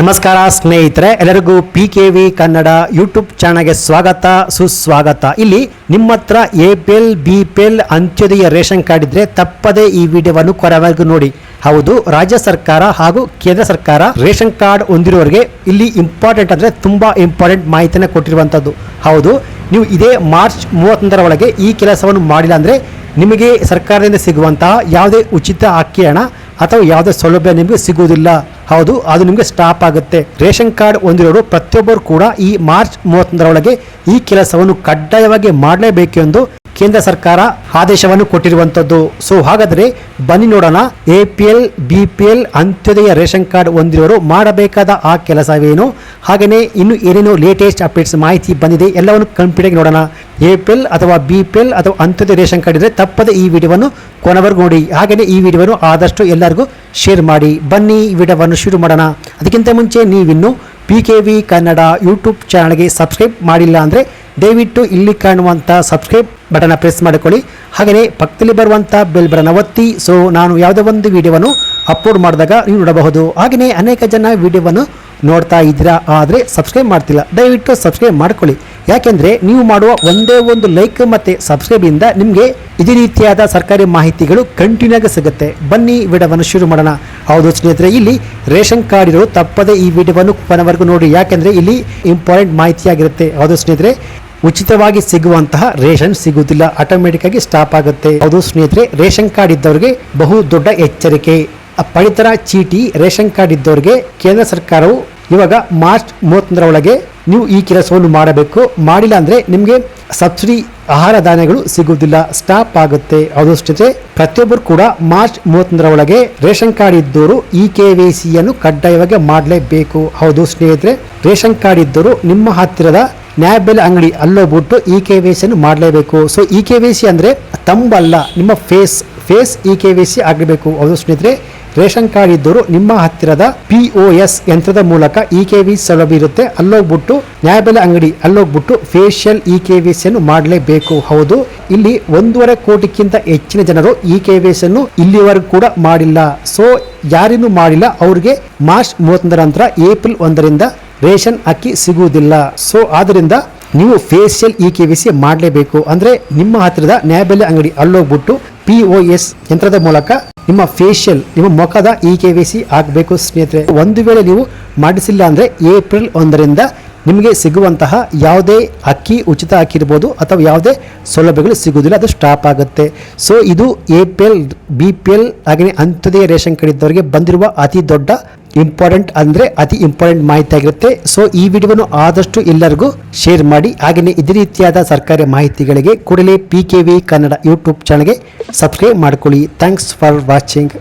ನಮಸ್ಕಾರ ಸ್ನೇಹಿತರೆ, ಎಲ್ಲರಿಗೂ P K V Kannada YouTube ಚಾನಲ್ಗೆ ಸ್ವಾಗತ, ಸುಸ್ವಾಗತ. ಇಲ್ಲಿ ನಿಮ್ಮ ಹತ್ರ A P L B P L Antyodaya ration card ಇದ್ರೆ ತಪ್ಪದೇ ಈ ವಿಡಿಯೋವನ್ನು ಕೊರವರೆಗೂ ನೋಡಿ. ಹೌದು, ರಾಜ್ಯ ಸರ್ಕಾರ ಹಾಗೂ ಕೇಂದ್ರ ಸರ್ಕಾರ ರೇಷನ್ ಕಾರ್ಡ್ ಹೊಂದಿರುವವರಿಗೆ ಇಲ್ಲಿ ಇಂಪಾರ್ಟೆಂಟ್ ಅಂದರೆ ತುಂಬ ಇಂಪಾರ್ಟೆಂಟ್ ಮಾಹಿತಿಯನ್ನು ಕೊಟ್ಟಿರುವಂಥದ್ದು ಹೌದು, ನೀವು ಇದೇ ಮಾರ್ಚ್ ಮೂವತ್ತೊಂದರ ಒಳಗೆ ಈ ಕೆಲಸವನ್ನು ಮಾಡಿಲ್ಲ ಅಂದರೆ ನಿಮಗೆ ಸರ್ಕಾರದಿಂದ ಸಿಗುವಂತಹ ಯಾವುದೇ ಉಚಿತ ಅಕ್ಕಿ ಹಣ ಅಥವಾ ಯಾವುದೇ ಸೌಲಭ್ಯ ನಿಮಗೆ ಸಿಗುವುದಿಲ್ಲ. ಹೌದು, ಅದು ನಿಮಗೆ ಸ್ಟಾಪ್ ಆಗುತ್ತೆ. ರೇಷನ್ ಕಾರ್ಡ್ ಹೊಂದಿರೋರು ಪ್ರತಿಯೊಬ್ಬರು ಕೂಡ ಈ ಮಾರ್ಚ್ ಮೂವತ್ತೊಂದರೊಳಗೆ ಈ ಕೆಲಸವನ್ನು ಕಡ್ಡಾಯವಾಗಿ ಮಾಡಲೇಬೇಕೆಂದು ಕೇಂದ್ರ ಸರ್ಕಾರ ಆದೇಶವನ್ನು ಕೊಟ್ಟಿರುವಂತದ್ದು ಸೊ ಹಾಗಾದರೆ ಬನ್ನಿ ನೋಡೋಣ. A P L Antyodaya ration card ಹೊಂದಿರೋರು ಮಾಡಬೇಕಾದ ಆ ಕೆಲಸವೇನು? ಹಾಗೆಯೇ ಇನ್ನು ಏನೇನು ಲೇಟೆಸ್ಟ್ ಅಪ್ಡೇಟ್ಸ್ ಮಾಹಿತಿ ಬಂದಿದೆ, ಎಲ್ಲವನ್ನು ಕಂಪ್ಲೀಟಾಗಿ ನೋಡೋಣ. ಎ ಪಿ ಎಲ್ ಅಥವಾ ಬಿ ಪಿ ಎಲ್ ಅಥವಾ ಅಂತ್ಯೋದಯ ರೇಷನ್ ಕಾರ್ಡ್ ಇದ್ರೆ ತಪ್ಪದೆ ಈ ವಿಡಿಯೋವನ್ನು ಕೊನೆವರೆಗೂ ನೋಡಿ. ಹಾಗೆಯೇ ಈ ವಿಡಿಯೋವನ್ನು ಆದಷ್ಟು ಎಲ್ಲರಿಗೂ ಶೇರ್ ಮಾಡಿ. ಬನ್ನಿ ಈ ವಿಡಿಯೋವನ್ನು ಶುರು ಮಾಡೋಣ. ಅದಕ್ಕಿಂತ ಮುಂಚೆ ನೀವಿನ್ನು P K V Kannada YouTube ಚಾನಲ್ಗೆ ಸಬ್ಸ್ಕ್ರೈಬ್ ಮಾಡಿಲ್ಲ ಅಂದರೆ ದಯವಿಟ್ಟು ಇಲ್ಲಿ ಕಾಣುವಂಥ ಸಬ್ಸ್ಕ್ರೈಬ್ ಬಟನ್ ಪ್ರೆಸ್ ಮಾಡಿಕೊಳ್ಳಿ. ಹಾಗೆಯೇ ಪಕ್ಕದಲ್ಲಿ ಬರುವಂಥ ಬೆಲ್ ಬಟನ್ ಒತ್ತಿ. ಸೊ ನಾನು ಯಾವುದೇ ಒಂದು ವಿಡಿಯೋವನ್ನು ಅಪ್ಲೋಡ್ ಮಾಡಿದಾಗ ನೀವು ನೋಡಬಹುದು. ಹಾಗೆಯೇ ಅನೇಕ ಜನ ವಿಡಿಯೋವನ್ನು ನೋಡ್ತಾ ಇದ್ದೀರಾ ಆದರೆ ಸಬ್ಸ್ಕ್ರೈಬ್ ಮಾಡ್ತಿಲ್ಲ. ದಯವಿಟ್ಟು ಸಬ್ಸ್ಕ್ರೈಬ್ ಮಾಡ್ಕೊಳ್ಳಿ. ಯಾಕೆಂದರೆ ನೀವು ಮಾಡುವ ಒಂದೇ ಒಂದು ಲೈಕ್ ಮತ್ತು ಸಬ್ಸ್ಕ್ರೈಬಿಂದ ನಿಮಗೆ ಇದೇ ರೀತಿಯಾದ ಸರ್ಕಾರಿ ಮಾಹಿತಿಗಳು ಕಂಟಿನ್ಯೂ ಆಗಿ ಸಿಗುತ್ತೆ. ಬನ್ನಿ, ವಿಡಿಯೋವನ್ನು ಶುರು ಮಾಡೋಣ. ಹೌದು ಸ್ನೇಹಿತರೆ, ಇಲ್ಲಿ ರೇಷನ್ ಕಾರ್ಡ್ ಇರೋ ತಪ್ಪದೆ ಈ ವಿಡಿಯೋವನ್ನು ಕೊನೆವರೆಗೂ ನೋಡಿ. ಯಾಕೆಂದರೆ ಇಲ್ಲಿ ಇಂಪಾರ್ಟೆಂಟ್ ಮಾಹಿತಿಯಾಗಿರುತ್ತೆ. ಹೌದು ಸ್ನೇಹಿತರೆ ಉಚಿತವಾಗಿ ಸಿಗುವಂತಹ ರೇಷನ್ ಸಿಗುವುದಿಲ್ಲ. ಆಟೋಮೆಟಿಕ್ ಆಗಿ ಸ್ಟಾಪ್ ಆಗುತ್ತೆ. ಹೌದು ಸ್ನೇಹಿತರೆ, ರೇಷನ್ ಕಾರ್ಡ್ ಇದ್ದವರಿಗೆ ಬಹು ದೊಡ್ಡ ಎಚ್ಚರಿಕೆ. ಪಡಿತರ ಚೀಟಿ, ರೇಷನ್ ಕಾರ್ಡ್ ಇದ್ದವರಿಗೆ ಕೇಂದ್ರ ಸರ್ಕಾರವು ಇವಾಗ ಮಾರ್ಚ್ ಮೂವತ್ತೊಂದರ ಒಳಗೆ ನೀವು ಈ ಕೆಲಸವನ್ನು ಮಾಡಬೇಕು. ಮಾಡಿಲ್ಲ ಅಂದರೆ ನಿಮಗೆ ಸಬ್ಸಿಡಿ ಆಹಾರ ಧಾನ್ಯಗಳು ಸಿಗುವುದಿಲ್ಲ. ಸ್ಟಾಪ್ ಆಗುತ್ತೆ. ಸ್ನೇಹಿತರೆ, ಪ್ರತಿಯೊಬ್ಬರು ಕೂಡ ಮಾರ್ಚ್ ಮೂವತ್ತೊಂದರ ಒಳಗೆ ರೇಷನ್ ಕಾರ್ಡ್ ಇದ್ದವರು ಇ ಕೆ ವಿ ಸಿಯನ್ನು ಕಡ್ಡಾಯವಾಗಿ ಮಾಡಲೇಬೇಕು. ಹೌದು ಸ್ನೇಹಿತರೆ, ರೇಷನ್ ಕಾರ್ಡ್ ಇದ್ದವರು ನಿಮ್ಮ ಹತ್ತಿರದ ನ್ಯಾಯಬೆಲೆ ಅಂಗಡಿ ಅಲ್ಲೋಗ್ಬಿಟ್ಟು ಇ ಕೆ ವಿ ಸಿಯನ್ನು ಮಾಡಲೇಬೇಕು. So e K Y C ಅಂದರೆ ತಂಬಲ್ಲ, ನಿಮ್ಮ face face e K Y C ಆಗಬೇಕು ಹೌದು ಸ್ನೇಹಿತರೆ, ರೇಷನ್ ಕಾರ್ಡ್ ಇದ್ದವರು ನಿಮ್ಮ ಹತ್ತಿರದ ಪಿ ಒ ಎಸ್ ಯಂತ್ರದ ಮೂಲಕ ಇ ಕೆ ವಿ ಸೌಲಭ್ಯ ಇರುತ್ತೆ. ಅಲ್ಲೋಗ್ಬಿಟ್ಟು ನ್ಯಾಯಬೆಲೆ ಅಂಗಡಿ ಅಲ್ಲೋಗ್ಬಿಟ್ಟು ಫೇಶಿಯಲ್ ಇ ಕೆ ವಿ ಸಿಯನ್ನು ಮಾಡಲೇಬೇಕು. ಹೌದು, ಇಲ್ಲಿ ಒಂದೂವರೆ ಕೋಟಿಗಿಂತ ಹೆಚ್ಚಿನ ಜನರು ಇ ಕೆ ವಿ ಸಿಯನ್ನು ಇಲ್ಲಿವರೆಗೂ ಕೂಡ ಮಾಡಿಲ್ಲ. ಸೊ ಯಾರಿನೂ ಮಾಡಿಲ್ಲ. ಅವ್ರಿಗೆ ಮಾರ್ಚ್ ಮೂವತ್ತೊಂದರ ನಂತರ ಏಪ್ರಿಲ್ ಒಂದರಿಂದ ರೇಷನ್ ಅಕ್ಕಿ ಸಿಗುವುದಿಲ್ಲ. ಸೊ ಆದ್ದರಿಂದ ನೀವು facial e K Y C ಮಾಡಲೇಬೇಕು. ಅಂದರೆ ನಿಮ್ಮ ಹತ್ತಿರದ ನ್ಯಾಯಬೆಲೆ ಅಂಗಡಿ ಅಲ್ಲೋಗ್ಬಿಟ್ಟು ಪಿ ಒ ಎಸ್ ಯಂತ್ರದ ಮೂಲಕ ನಿಮ್ಮ ಫೇಶಿಯಲ್ ನಿಮ್ಮ ಮುಖದ ಇ ಕೆ ವಿ ಸಿ ಆಗಬೇಕು ಸ್ನೇಹಿತರೆ. ಒಂದು ವೇಳೆ ನೀವು ಮಾಡಿಸಿಲ್ಲ ಅಂದರೆ ಏಪ್ರಿಲ್ ಒಂದರಿಂದ ನಿಮಗೆ ಸಿಗುವಂತಹ ಯಾವುದೇ ಅಕ್ಕಿ ಉಚಿತ ಅಕ್ಕಿ ಅಥವಾ ಯಾವುದೇ ಸೌಲಭ್ಯಗಳು ಸಿಗುವುದಿಲ್ಲ, ಅದು ಸ್ಟಾಪ್ ಆಗುತ್ತೆ. ಸೊ ಇದು A P L B P L ಹಾಗೆಯೇ ಅಂತ್ಯೋದಯ ರೇಷನ್ ಕಾರ್ಡ್ ಇದ್ದವರಿಗೆ ಬಂದಿರುವ ಅತಿ ದೊಡ್ಡ ಇಂಪಾರ್ಟೆಂಟ್ ಅಂದರೆ ಅತಿ ಇಂಪಾರ್ಟೆಂಟ್ ಮಾಹಿತಿ ಆಗಿರುತ್ತೆ. ಸೊ ಈ ವಿಡಿಯೋವನ್ನು ಆದಷ್ಟು ಎಲ್ಲರಿಗೂ ಶೇರ್ ಮಾಡಿ ಹಾಗೆಯೇ ಇದೇ ರೀತಿಯಾದ ಸರ್ಕಾರಿ ಮಾಹಿತಿಗಳಿಗೆ ಕೂಡಲೇ P K V Kannada YouTube ಚಾನಲ್ಗೆ ಸಬ್ಸ್ಕ್ರೈಬ್ ಮಾಡ್ಕೊಳ್ಳಿ. Thanks for watching